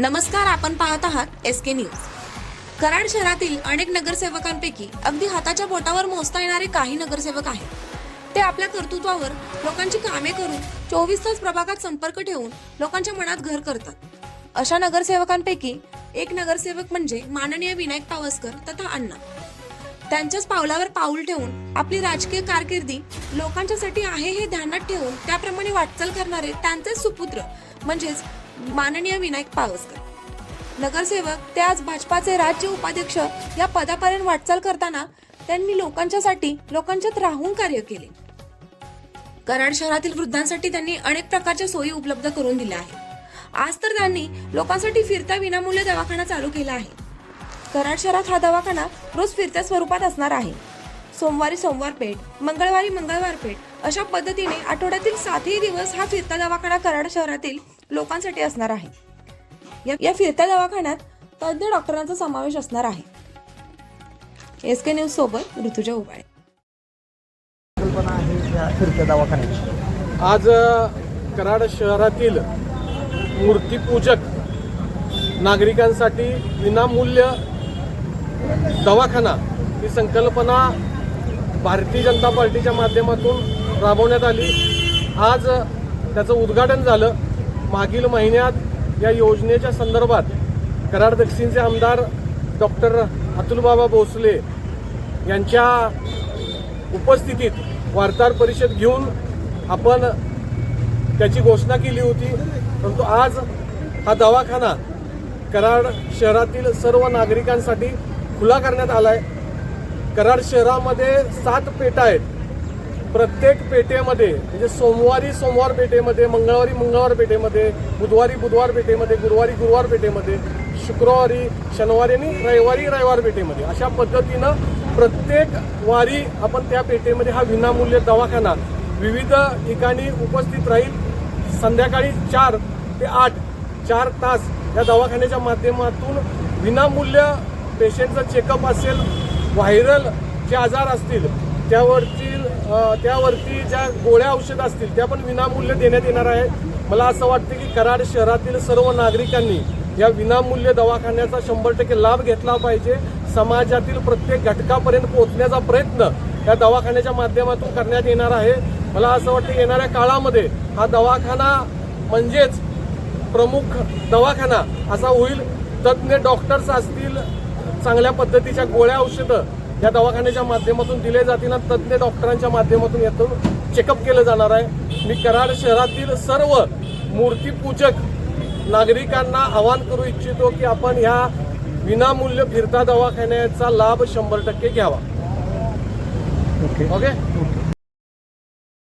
नमस्कार आपण पाहत आहात एस के न्यूज कराड शहरातील अनेक नगरसेवकांपैकी अगदी हाताच्या बोटावर मोजता येणारे काही नगरसेवक आहेत. ते आपल्या कर्तृत्वावर लोकांची कामे करून चोवीस तास प्रभागात संपर्क ठेवून लोकांच्या मनात घर करतात. अशा नगरसेवकांपैकी एक नगरसेवक म्हणजे माननीय विनायक पावसकर तथा अण्णा. त्यांच्याच पावलावर पाऊल ठेवून आपली राजकीय कारकिर्दी लोकांच्यासाठी आहे हे ध्यानात ठेवून त्याप्रमाणे वाटचाल करणारे त्यांचेच सुपुत्र म्हणजेच माननीय विनायक पावसकर. नगरसेवक ते आज भाजपाचे राज्य उपाध्यक्ष या पदापर्यंत वाटचाल करताना त्यांनी लोकांच्यासाठी लोकांच्यात राहून कार्य केले. कराड शहरातील वृद्धांसाठी त्यांनी अनेक प्रकारच्या सोयी उपलब्ध करून दिल्या आहेत. आज तर त्यांनी लोकांसाठी फिरता विनामूल्य दवाखाना चालू केला आहे. कराड शहरात हा दवाखाना रोज फिरत्या स्वरूपात असणार आहे. सोमवारी सोमवार पेठ मंगळवारी मंगळवार पेठ अशा पद्धतीने आठवड्यातील सातही दिवस हा फिरता दवाखाना कराड शहरातील लोकांसाठी असणार आहे. या- या फिरत्या दवाखान्यात तज्ज्ञ डॉक्टरांचा समावेश असणार आहे. एस के न्यूज सोबत ऋतुजा उबाळे. कल्पना आहे या फिरत्या दवाखान्याची. आज कराड शहरातील मूर्तीपूजक नागरिकांसाठी विनामूल्य दवाखाना ही संकल्पना भारतीय जनता पार्टीच्या माध्यमातून राबवण्यात आली. आज त्याचं उद्घाटन झालं. मागील महिन्यात या योजनेच्या संदर्भात कराड दक्षिणचे आमदार डॉक्टर अतुलबाबा भोसले यांच्या उपस्थितीत वार्ताहर परिषद घेऊन आपण त्याची घोषणा केली होती. परंतु आज हा दवाखाना कराड शहरातील सर्व नागरिकांसाठी खुला करण्यात आला आहे कराड शहरामध्ये सात पेटा आहेत. प्रत्येक पेठेमध्ये म्हणजे सोमवारी सोमवार पेठेमध्ये मंगळवारी मंगळवार पेठेमध्ये बुधवारी बुधवार पेठेमध्ये गुरुवारी गुरुवार पेठेमध्ये शुक्रवारी शनिवारी आणि रविवारी रविवार पेटेमध्ये. अशा पद्धतीनं प्रत्येक वारी आपण त्या पेठेमध्ये हा विनामूल्य दवाखाना विविध ठिकाणी उपस्थित राहील. संध्याकाळी चार ते आठ चार तास या दवाखान्याच्या माध्यमातून विनामूल्य पेशंटचं चेकअप असेल व्हायरल जे आजार असतील त्यावरती त्यावरती ज्या गोळ्या औषध असतील त्या पण विनामूल्य देण्यात येणार आहे मला असं वाटतं की कराड शहरातील सर्व नागरिकांनी या विनामूल्य दवाखान्याचा शंभर टक्के लाभ घेतला पाहिजे. समाजातील प्रत्येक घटकापर्यंत पोहोचण्याचा प्रयत्न या दवाखान्याच्या माध्यमातून करण्यात येणार आहे. मला असं वाटतं येणाऱ्या काळामध्ये हा दवाखाना म्हणजेच प्रमुख दवाखाना असा होईल. तज्ज्ञ डॉक्टर्स असतील चांगल्या पद्धतीच्या गोळ्या औषधं या दवाखान्याच्या माध्यमातून दिले जातील आणि तज्ज्ञ डॉक्टरांच्या माध्यमातून यातून चेकअप केलं जाणार आहे. मी कराड शहरातील सर्व मूर्तीपूजक नागरिकांना आवाहन करू इच्छितो की आपण ह्या विनामूल्य फिरता दवाखान्याचा लाभ शंभर टक्के घ्यावा. Okay okay